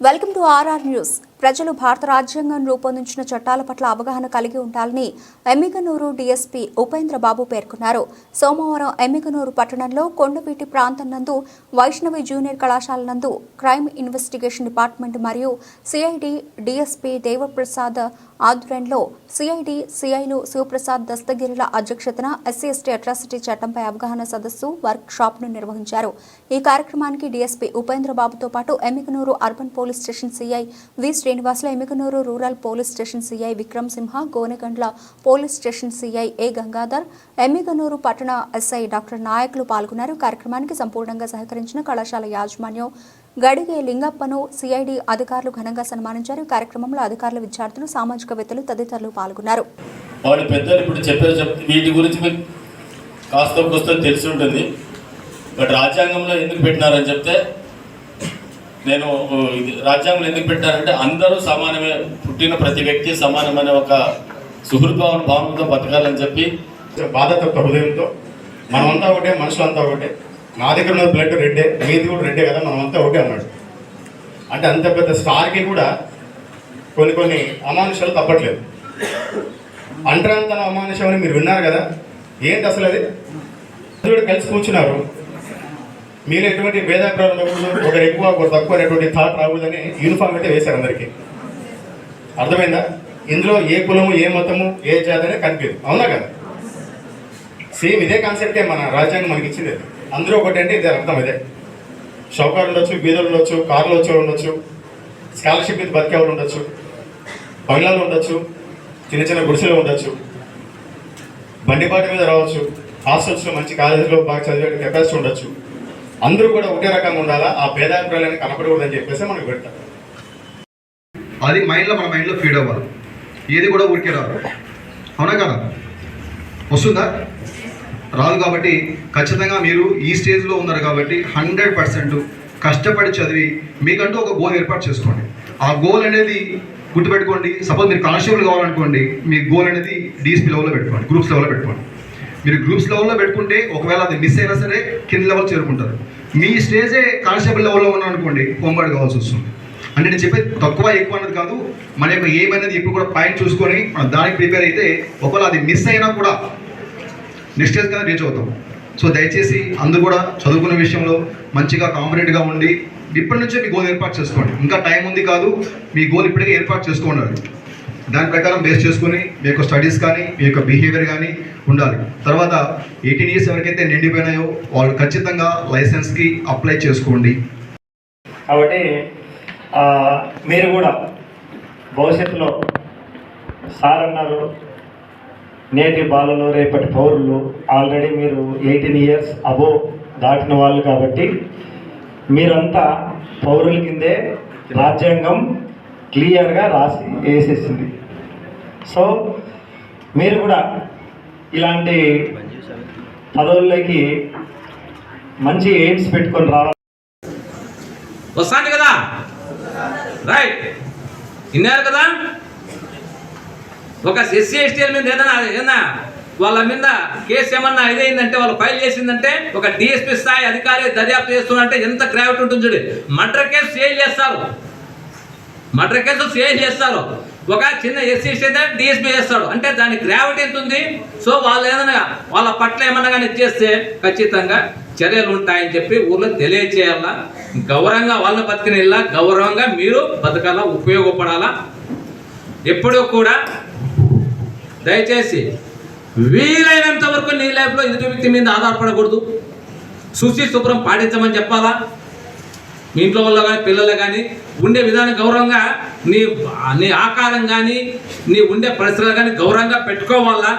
Welcome to RR news ప్రజలు భారత రాజ్యాంగం రూపొందించిన చట్టాల పట్ల అవగాహన కలిగి ఉండాలని ఎమ్మిగనూరు డీఎస్పీ ఉపేంద్ర బాబు పేర్కొన్నారు. సోమవారం ఎమ్మిగనూరు పట్టణంలో కొండపీటి ప్రాంతం నందు వైష్ణవి జూనియర్ కళాశాల నందు క్రైమ్ ఇన్వెస్టిగేషన్ డిపార్ట్మెంట్ మరియు సిఐడి డీఎస్పీ దేవప్రసాద్ ఆధ్వర్యంలో సిఐడి సిఐలు శివప్రసాద్ దస్తగిరిల అధ్యక్షతన ఎస్సీ ఎస్టీ అట్రాసిటీ చట్టంపై అవగాహన సదస్సు వర్క్ షాప్ను నిర్వహించారు. ఈ కార్యక్రమానికి డీఎస్పీ ఉపేంద్ర బాబుతో పాటు Yemmiganur urban police station CI V. Srinivasulu Yemmiganur rural police station CI Vikram Simha Gonegandla police station CI A Gangadhar Yemmiganur పట్టణ ఎస్ఐ డాక్టర్ నాయకులు పాల్గొన్నారు. కార్యక్రమానికి సంపూర్ణంగా సహకరించిన కళాశాల యాజమాన్యం గడిగే లింగప్పను సిఐడి అధికారులు ఘనంగా సన్మానించారు. కార్యక్రమంలో అధికారులు విద్యార్థులు సామాజికవేత్తలు తదితరులు పాల్గొన్నారు. వాళ్ళు పెద్దలు ఇప్పుడు చెప్పారు వీటి గురించి మీకు కాస్త కోస్త తెలిసి ఉంటుంది. బట్ రాజ్యాంగంలో ఎందుకు పెట్టినారని చెప్తే నేను ఇది రాజ్యాంగంలో ఎందుకు పెట్టానంటే అందరూ సమానమే పుట్టిన ప్రతి వ్యక్తి సమానమైన ఒక సుహృద్భావన భావనతో బతకాలని చెప్పి. బాధ్యత హృదయంతో మనమంతా ఒకటే మనుషులంతా ఒకటే. నా దగ్గర ఉన్న బ్లడ్ రెడ్డే మీది కూడా రెడ్డే కదా మనమంతా ఒకటే అన్నాడు. అంటే అంత పెద్ద స్టార్కి కూడా కొన్ని కొన్ని అమానుషాలు తప్పట్లేదు. అంటరాంతన అమానుషం అని మీరు విన్నారు కదా? ఏంటి అసలు అది? కలిసి కూర్చున్నారు. మీరు ఎటువంటి భేదాభిప్రాయాలు ఉండకూడదు ఒకరు ఎక్కువ ఒకరు తక్కువ అనేటువంటి థాట్ రాకూడదని యూనిఫామ్ అయితే వేశారు అందరికీ. అర్థమైందా? ఇందులో ఏ కులము ఏ మతము ఏ జాతి అనేది కనిపించదు. అవునా కదా? సేమ్ ఇదే కాన్సెప్టే మన రాజ్యాంగం మనకి ఇచ్చింది అందరూ ఒకటి అంటే ఇది అర్థం ఇదే షౌకారు ఉండొచ్చు బీదలు ఉండొచ్చు కార్లు వచ్చేవాళ్ళు ఉండొచ్చు స్కాలర్షిప్ మీద బతికే వాళ్ళు ఉండొచ్చు బంగ్లాలు ఉండొచ్చు చిన్న చిన్న గుడిసెలు ఉండొచ్చు బండిపాటి మీద రావచ్చు హాస్టల్స్లో మంచి కాలేజీలో బాగా చదివే కెపాసిటీ ఉండొచ్చు. అందరూ కూడా ఒకటే రకంగా ఉండాలా? ఆ భేదాభిప్రాయాలను కనపడకూడదని చెప్పేసి మనకు పెడతారు. అది మైండ్లో మన మైండ్లో ఫీడ్ అవ్వాలి. ఏది కూడా ఊరికే రాదు. అవునా కదా? వస్తుందా? రాదు కాబట్టి ఖచ్చితంగా మీరు ఈ స్టేజ్లో ఉన్నారు కాబట్టి హండ్రెడ్ పర్సెంట్ కష్టపడి చదివి మీకంటూ ఒక గోల్ ఏర్పాటు చేసుకోండి. ఆ గోల్ అనేది గుర్తుపెట్టుకోండి. సపోజ్ మీరు కానిస్టేబుల్ కావాలనుకోండి మీ గోల్ అనేది డిఎస్పీ లెవెల్లో పెట్టుకోండి గ్రూప్స్ లెవెల్లో పెట్టుకోండి. మీరు గ్రూప్స్ లెవెల్లో పెట్టుకుంటే ఒకవేళ అది మిస్ అయినా సరే కింద లెవెల్ చేరుకుంటారు. మీ స్టేజే కానిస్టేబుల్ లెవెల్లో ఉన్నారనుకోండి హోంగార్డ్ కావాల్సి వస్తుంది. అంటే నేను చెప్పేది తక్కువ ఎక్కువ అన్నది కాదు మన యొక్క ఏం ఎప్పుడు కూడా పాయింట్ చూసుకొని మనం దానికి ప్రిపేర్ అయితే ఒకవేళ అది మిస్ అయినా కూడా నెక్స్ట్ స్టేజ్ కదా రీచ్ అవుతాం. సో దయచేసి అందరూ కూడా చదువుకునే విషయంలో మంచిగా కాంపిటెంట్గా ఉండి ఇప్పటి నుంచే మీ గోల్ ఏర్పాటు చేసుకోండి. ఇంకా టైం ఉంది కాదు మీ గోల్ ఇప్పటికే ఏర్పాటు చేసుకోండి దాని ప్రకారం బేస్ చేసుకుని మీ యొక్క స్టడీస్ కానీ మీ యొక్క బిహేవియర్ కానీ ఉండాలి. తర్వాత ఎయిటీన్ ఇయర్స్ ఎవరికైతే నిండిపోయినాయో వాళ్ళు ఖచ్చితంగా లైసెన్స్కి అప్లై చేసుకోండి. కాబట్టి మీరు కూడా భవిష్యత్తులో సార్ అన్నారు నేటి బాలలు రేపటి పౌరులు ఆల్రెడీ మీరు ఎయిటీన్ ఇయర్స్ అబోవ్ దాటిన వాళ్ళు కాబట్టి మీరంతా పౌరుల కిందే రాజ్యాంగం క్లియర్గా రాసి వేసేసింది. సో మీరు కూడా ఇలాంటి పదవుల్లోకి మంచి ఎయిమ్స్ పెట్టుకొని రావాలి వస్తాను కదా? రైట్ విన్నారు కదా? ఒక ఎస్సీ ఎస్టీల మీద ఏదైనా ఏదైనా వాళ్ళ మీద కేసు ఏమన్నా ఇదైందంటే వాళ్ళు ఫైల్ చేసిందంటే ఒక డిఎస్పీ స్థాయి అధికారి దర్యాప్తు చేస్తున్నంటే ఎంత గ్రావిటీ ఉంటుంది చూడు. మర్డర్ కేసు సేల్ చేస్తారు. మర్డర్ కేసు సేల్ చేస్తారు. ఒక చిన్న ఎస్సీ ఎస్టీ అయితే డిఎస్పీ చేస్తాడు. అంటే దాని గ్రావిటీ ఎంత ఉంది? సో వాళ్ళు ఏదైనా వాళ్ళ పట్ల ఏమన్నా కానీ చేస్తే ఖచ్చితంగా చర్యలు ఉంటాయని చెప్పి ఊర్లో తెలియచేయాలా? గౌరవంగా వాళ్ళని బతికిన గౌరవంగా మీరు బతకాల? ఉపయోగపడాలా? ఎప్పుడూ కూడా దయచేసి వీలైనంత వరకు నీ లైఫ్లో ఎదుటి వ్యక్తి మీద ఆధారపడకూడదు. శుచి శుభ్రం పాటించమని చెప్పాలా? మీ ఇంట్లో వాళ్ళు కానీ పిల్లలు కానీ ఉండే విధానం గౌరవంగా నీ నీ ఆకారం కానీ నీ ఉండే పరిసరాలు కానీ గౌరవంగా పెట్టుకోవాలా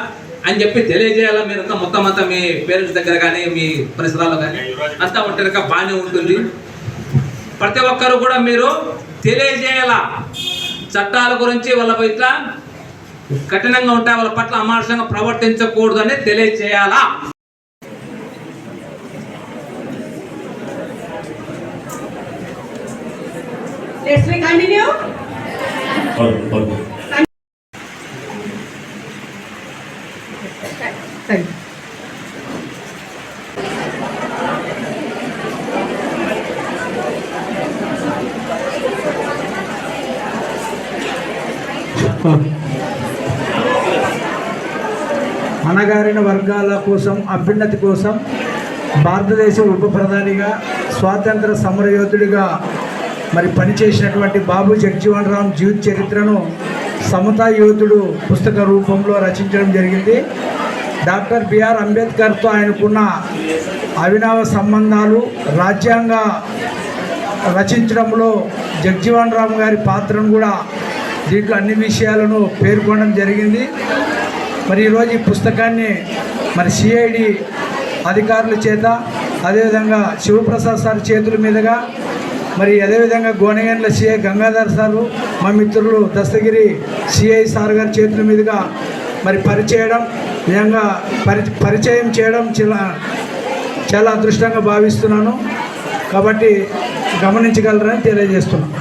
అని చెప్పి తెలియజేయాలా మీరంతా మొత్తం అంతా మీ పేరెంట్స్ దగ్గర కానీ మీ పరిసరాల్లో కానీ? అంతా ఉంటే బాగానే ఉంటుంది. ప్రతి ఒక్కరు కూడా మీరు తెలియజేయాలా? చట్టాల గురించి వాళ్ళ ఇట్లా కఠినంగా ఉంటాయి వాళ్ళ పట్ల అమానుషంగా ప్రవర్తించకూడదు అని తెలియజేయాలా? Let's we continue. పరుగు, పరుగు. Thank you. అణగారిన వర్గాల కోసం అభ్యున్నతి కోసం భారతదేశ ఉప ప్రధానిగా స్వాతంత్ర సమరయోధుడిగా మరి పనిచేసినటువంటి బాబు జగ్జీవన్ రామ్ జీవిత చరిత్రను సమతా యువతుడు పుస్తక రూపంలో రచించడం జరిగింది. డాక్టర్ బిఆర్ అంబేద్కర్తో ఆయనకున్న అవినవ సంబంధాలు రాజ్యాంగ రచించడంలో జగ్జీవన్ రామ్ గారి పాత్రను కూడా దీంట్లో అన్ని విషయాలను పేర్కొనడం జరిగింది. మరి ఈరోజు ఈ పుస్తకాన్ని మరి సిఐడి అధికారుల చేత అదేవిధంగా శివప్రసాద్ సార్ చేతుల మీదుగా మరి అదేవిధంగా గోనగండ్ల సిఐ గంగాధర్ సారు మా మిత్రులు దస్తగిరి సిఐ సార్ గారి చేతుల మీదుగా మరి పరిచయడం నిజంగా పరి పరిచయం చేయడం చాలా చాలా అదృష్టంగా భావిస్తున్నాను. కాబట్టి గమనించగలరని తెలియజేస్తున్నాను.